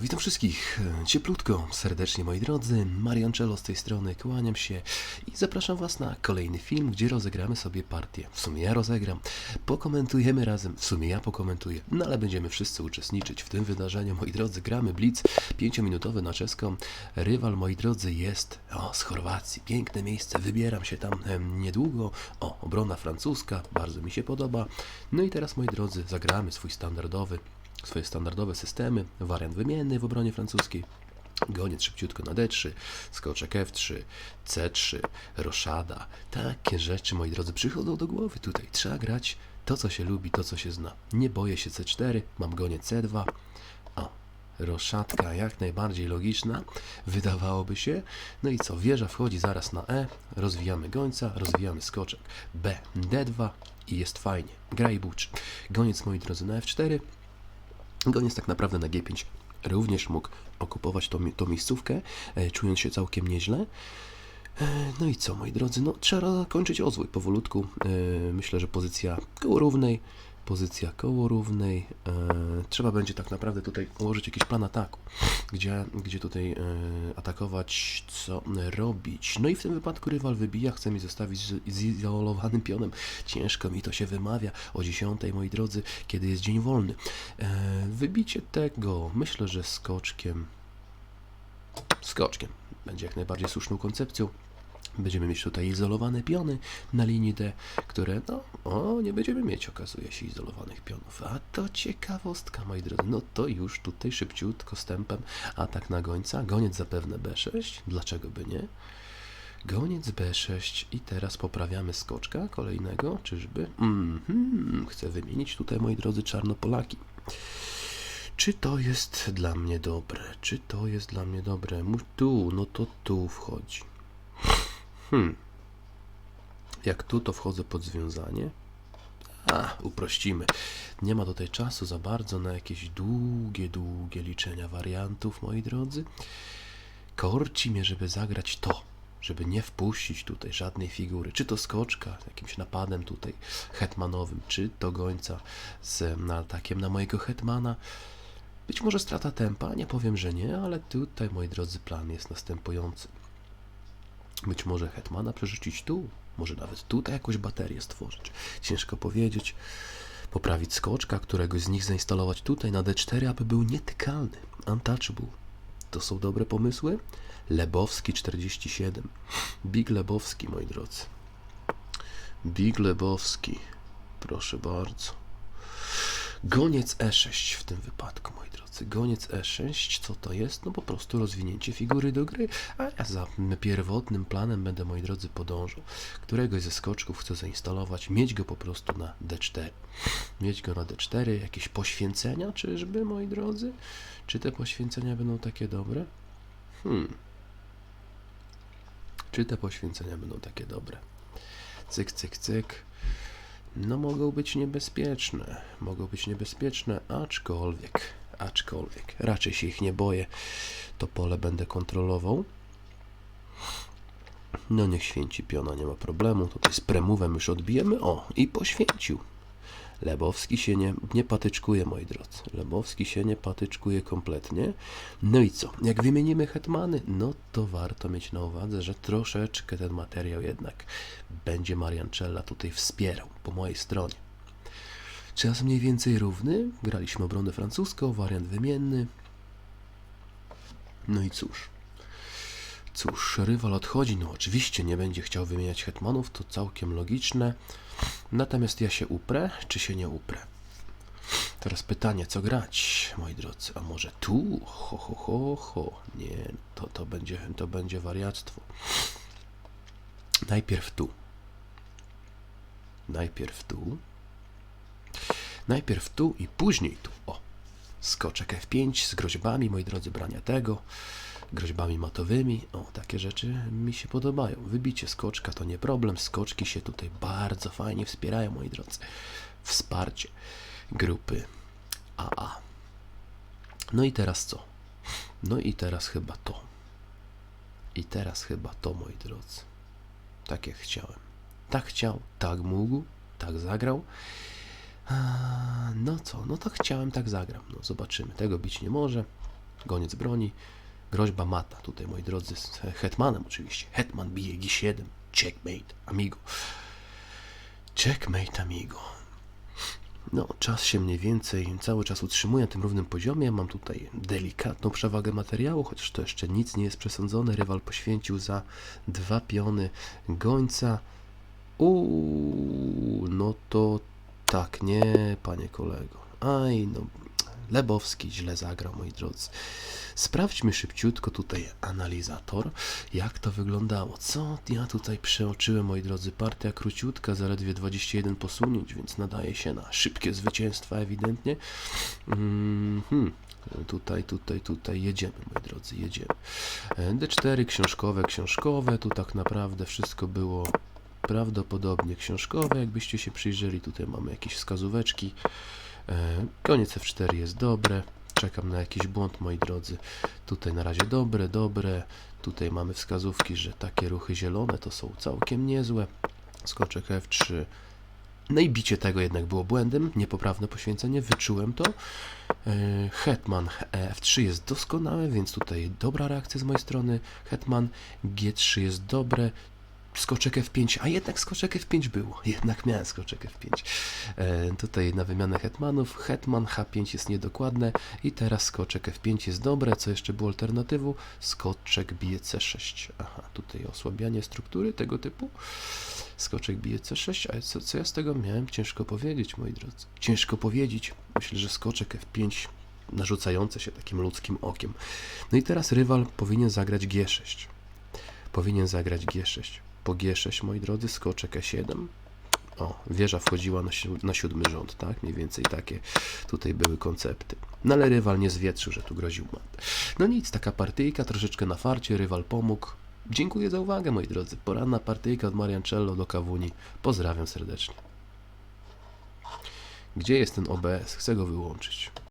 Witam wszystkich e, cieplutko, serdecznie moi drodzy. Mariancello z tej strony, kłaniam się i zapraszam Was na kolejny film, gdzie rozegramy sobie partię. W sumie ja rozegram, pokomentujemy razem, w sumie ja pokomentuję, no ale będziemy wszyscy uczestniczyć w tym wydarzeniu. Moi drodzy, gramy Blitz 5-minutowy na czeską. Rywal, moi drodzy, jest o, z Chorwacji. Piękne miejsce, wybieram się tam em, niedługo. O, obrona francuska, bardzo mi się podoba. No i teraz, moi drodzy, zagramy swój standardowy swoje standardowe systemy, wariant wymienny w obronie francuskiej, goniec szybciutko na D3, skoczek F3, C3, roszada. Takie rzeczy, moi drodzy, przychodzą do głowy tutaj. Trzeba grać to, co się lubi, to, co się zna. Nie boję się C4, mam goniec C2. O, roszadka jak najbardziej logiczna, wydawałoby się. No i co, wieża wchodzi zaraz na E, rozwijamy gońca, rozwijamy skoczek B, D2 i jest fajnie. Gra i buczy. Goniec, moi drodzy, na F4, Goniec tak naprawdę na G5 również mógł okupować tą, tą miejscówkę, e, czując się całkiem nieźle. E, No i co, moi drodzy, no trzeba kończyć rozwój powolutku. E, Myślę, że pozycja koło równej, pozycja koło równej. E, Trzeba będzie tak naprawdę tutaj ułożyć jakiś plan ataku, gdzie, gdzie tutaj e, atakować, co robić. No i w tym wypadku rywal wybija, chce mi zostawić zizolowanym pionem. Ciężko mi to się wymawia o 10, moi drodzy, kiedy jest dzień wolny. E, Wybicie tego, myślę, że skoczkiem. Skoczkiem będzie jak najbardziej słuszną koncepcją. Będziemy mieć tutaj izolowane piony na linii D, które, no, o, nie będziemy mieć, okazuje się, izolowanych pionów. A to ciekawostka, moi drodzy. No to już tutaj szybciutko, stępem, atak na gońca. Goniec zapewne B6, dlaczego by nie? Goniec B6 i teraz poprawiamy skoczka kolejnego, czyżby? Mhm, chcę wymienić tutaj, moi drodzy, czarnopolaki. Czy to jest dla mnie dobre? Czy to jest dla mnie dobre? Tu, no to tu wchodzi. Hmm. Jak tu, to wchodzę pod związanie. A, uprościmy. Nie ma tutaj czasu za bardzo na jakieś długie, długie liczenia wariantów, moi drodzy. Korci mnie, żeby zagrać to, żeby nie wpuścić tutaj żadnej figury, czy to skoczka jakimś napadem tutaj hetmanowym, czy to gońca z atakiem na mojego hetmana. Być może strata tempa, nie powiem, że nie, ale tutaj, moi drodzy, plan jest następujący. Być może hetmana przerzucić tu, może nawet tutaj jakąś baterię stworzyć. Ciężko powiedzieć. Poprawić skoczka, któregoś z nich zainstalować tutaj na D4, aby był nietykalny, untouchable. To są dobre pomysły? Lebowski 47. Big Lebowski, moi drodzy. Big Lebowski. Proszę bardzo. Goniec E6 w tym wypadku, moi drodzy. Goniec E6, co to jest? No po prostu rozwinięcie figury do gry. A ja za pierwotnym planem będę, moi drodzy, podążał. Któregoś ze skoczków chcę zainstalować, mieć go po prostu na D4. Mieć go na D4, jakieś poświęcenia, czyżby, moi drodzy? Czy te poświęcenia będą takie dobre? Hmm. Czy te poświęcenia będą takie dobre? Cyk, cyk, cyk. No mogą być niebezpieczne, mogą być niebezpieczne, aczkolwiek, aczkolwiek, raczej się ich nie boję, to pole będę kontrolował. No niech święci piona, nie ma problemu, tutaj z premówem już odbijemy, o i poświęcił. Lebowski się nie, nie patyczkuje, moi drodzy. Lebowski się nie patyczkuje kompletnie. No i co? Jak wymienimy hetmany, no to warto mieć na uwadze, że troszeczkę ten materiał jednak będzie Mariancella tutaj wspierał po mojej stronie. Czas mniej więcej równy. Graliśmy obronę francuską, wariant wymienny. No i cóż. Cóż, rywal odchodzi. No oczywiście nie będzie chciał wymieniać hetmanów, to całkiem logiczne. Natomiast ja się uprę, czy się nie uprę? Teraz pytanie, co grać, moi drodzy? A może tu? Ho, ho, ho, ho. Nie, to, to, będzie, to będzie wariactwo. Najpierw tu. Najpierw tu. Najpierw tu i później tu. O, skoczek F5 z groźbami, moi drodzy, brania tego. Groźbami matowymi. O, takie rzeczy mi się podobają. Wybicie skoczka to nie problem. Skoczki się tutaj bardzo fajnie wspierają, moi drodzy. Wsparcie grupy AA. No i teraz co? No i teraz chyba to. I teraz chyba to, moi drodzy. Tak jak chciałem. Tak chciał, tak mógł, tak zagrał. No co, no to chciałem, tak zagram. No zobaczymy. Tego bić nie może. goniec broni, groźba mata. Tutaj, moi drodzy, z hetmanem oczywiście. Hetman bije G7, checkmate, amigo. Checkmate, amigo. No, czas się mniej więcej cały czas utrzymuje na tym równym poziomie. Mam tutaj delikatną przewagę materiału, chociaż to jeszcze nic nie jest przesądzone. Rywal poświęcił za dwa piony gońca. Uuu, no to tak, nie, panie kolego. Aj, no, Lebowski źle zagrał, moi drodzy. Sprawdźmy szybciutko tutaj analizator, jak to wyglądało. Co ja tutaj przeoczyłem, moi drodzy? Partia króciutka, zaledwie 21 posunięć, więc nadaje się na szybkie zwycięstwa ewidentnie. Mhm. Tutaj, tutaj, tutaj jedziemy, moi drodzy, jedziemy. E, D4 książkowe, książkowe, tu tak naprawdę wszystko było prawdopodobnie książkowe, jakbyście się przyjrzeli. Tutaj mamy jakieś wskazóweczki. E, Koniec F4 jest dobre. Czekam na jakiś błąd, moi drodzy. Tutaj na razie dobre, dobre. Tutaj mamy wskazówki, że takie ruchy zielone to są całkiem niezłe. Skoczek F3. No i bicie tego jednak było błędem. Niepoprawne poświęcenie, wyczułem to. E, Hetman F3 jest doskonałe, więc tutaj dobra reakcja z mojej strony. Hetman G3 jest dobre. Skoczek F5, a jednak skoczek F5 był. Jednak miałem skoczek F5. E, tutaj na wymianę hetmanów. Hetman H5 jest niedokładne i teraz skoczek F5 jest dobre. Co jeszcze było alternatywą? Skoczek bije C6. Aha, tutaj osłabianie struktury tego typu. Skoczek bije C6, ale co, co ja z tego miałem? Ciężko powiedzieć, moi drodzy. Ciężko powiedzieć. Myślę, że skoczek F5 narzucające się takim ludzkim okiem. No i teraz rywal powinien zagrać G6. Powinien zagrać G6. Po G6, moi drodzy, skoczek E7. O, wieża wchodziła na, si- na siódmy rząd, tak? Mniej więcej takie tutaj były koncepty. No ale rywal nie zwietrzył, że tu groził mat. No nic, taka partyjka, troszeczkę na farcie, rywal pomógł. Dziękuję za uwagę, moi drodzy. Poranna partyjka od Mariancello do Kawuni. Pozdrawiam serdecznie. Gdzie jest ten OBS? Chcę go wyłączyć.